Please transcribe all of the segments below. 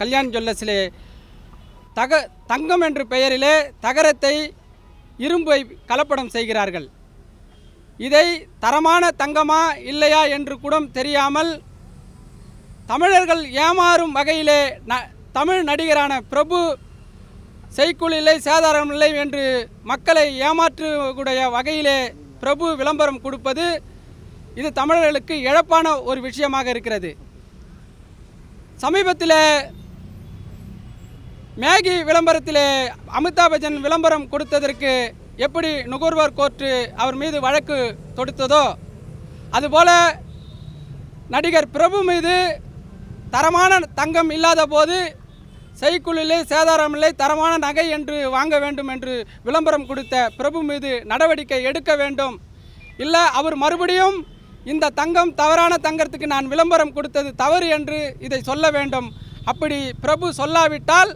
கல்யாண் ஜுவல்லர்ஸிலே தக தங்கம் என்ற பெயரிலே தகரத்தை இரும்பை கலப்படம் செய்கிறார்கள். இதை தரமான தங்கமா இல்லையா என்று கூட தெரியாமல் தமிழர்கள் ஏமாறும் வகையிலே ந தமிழ் நடிகரான பிரபு செய்குள் இல்லை சேதாரம் இல்லை என்று மக்களை ஏமாற்றக்கூடிய வகையிலே பிரபு விளம்பரம் கொடுப்பது இது தமிழர்களுக்கு இழப்பான ஒரு விஷயமாக இருக்கிறது. சமீபத்தில் மேகி விளம்பரத்திலே அமிதாப் பச்சன் விளம்பரம் கொடுத்ததற்கு எப்படி நுகர்வோர் கோர்ட்டு அவர் மீது வழக்கு தொடுத்ததோ அதுபோல நடிகர் பிரபு மீது தரமான தங்கம் இல்லாத போது செய்குளிலே சேதாரம் இல்லை தரமான நகை என்று வாங்க வேண்டும் என்று விளம்பரம் கொடுத்த பிரபு மீது நடவடிக்கை எடுக்க வேண்டும். இல்லை அவர் மறுபடியும் இந்த தங்கம் தவறான தங்கத்துக்கு நான் விளம்பரம் கொடுத்தது தவறு என்று இதை சொல்ல வேண்டும். அப்படி பிரபு சொல்லாவிட்டால்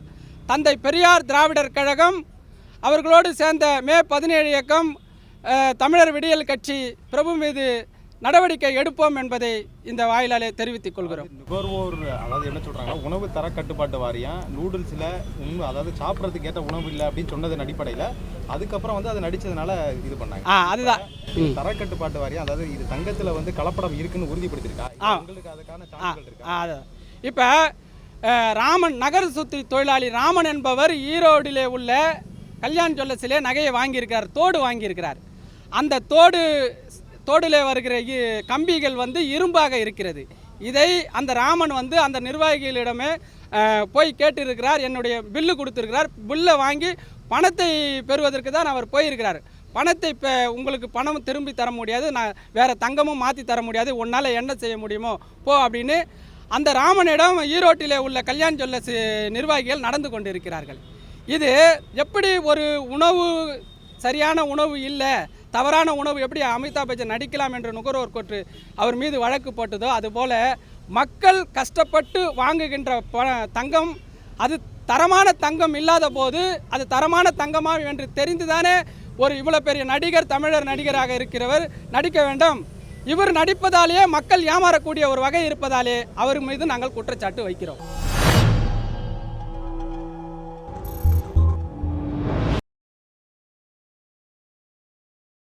தந்தை பெரியார் திராவிடர் கழகம் அவர்களோடு சேர்ந்த மே பதினேழு இயக்கம் தமிழர் விடியல் கட்சி பிரபு மீது நடவடிக்கை எடுப்போம் என்பதை இந்த வாயிலாலே தெரிவித்துக் கொள்கிறோம். நுகர்வோர் அதாவது என்ன சொல்றாங்கன்னா உணவு தர கட்டுப்பாட்டு வாரியம் நூடுல்ஸில் உண்மை அதாவது சாப்பிட்றதுக்கு ஏற்ற உணவு இல்லை அப்படின்னு சொன்னதன் அடிப்படையில் அதுக்கப்புறம் வந்து அதை நடிச்சதுனால இது பண்ணாங்க. ஆ அதுதான். தர கட்டுப்பாட்டு வாரியம் அதாவது இது தங்கத்தில் வந்து கலப்படம் இருக்குன்னு உறுதிப்படுத்திருக்கா. உங்களுக்கு அதுக்கான சான்றுகள் இருக்கா? இப்போ ராமன் நகர சுத்தி தொழிலாளி ராமன் என்பவர் ஈரோடிலே உள்ள கல்யாண் ஜுவல்லர்ஸிலே நகையை வாங்கியிருக்கிறார் தோடு வாங்கியிருக்கிறார். அந்த தோடு தோடிலே வருகிற இ- கம்பிகள் வந்து இரும்பாக இருக்கிறது. இதை அந்த ராமன் வந்து அந்த நிர்வாகிகளிடமே போய் கேட்டிருக்கிறார் என்னுடைய பில்லு கொடுத்துருக்கிறார். பில்லை வாங்கி பணத்தை பெறுவதற்கு தான் அவர் போயிருக்கிறார். பணத்தை இப்போ உங்களுக்கு பணம் திரும்பி தர முடியாது நான் வேறு தங்கமும் மாற்றி தர முடியாது உன்னால் என்ன செய்ய முடியுமோ போ அப்படின்னு அந்த ராமனிடம் ஈரோட்டிலே உள்ள கல்யாண் ஜுவல்லர்ஸ் நிர்வாகிகள் நடந்து கொண்டிருக்கிறார்கள். இது எப்படி ஒரு உணவு சரியான உணவு இல்லை தவறான உணவு எப்படி அமிதாப் பச்சன் நடிக்கலாம் என்று நுகர்வோர் கோர்ட்டு அவர் மீது வழக்கு போட்டதோ அதுபோல மக்கள் கஷ்டப்பட்டு வாங்குகின்ற ப தங்கம் அது தரமான தங்கம் இல்லாத போது அது தரமான தங்கமா என்று தெரிந்துதானே ஒரு இவ்வளோ பெரிய நடிகர் தமிழர் நடிகராக இருக்கிறவர் நடிக்க வேண்டும். இவர் நடிப்பதாலேயே மக்கள் ஏமாறக்கூடிய ஒரு வகை இருப்பதாலே அவர் மீது நாங்கள் குற்றச்சாட்டு வைக்கிறோம்.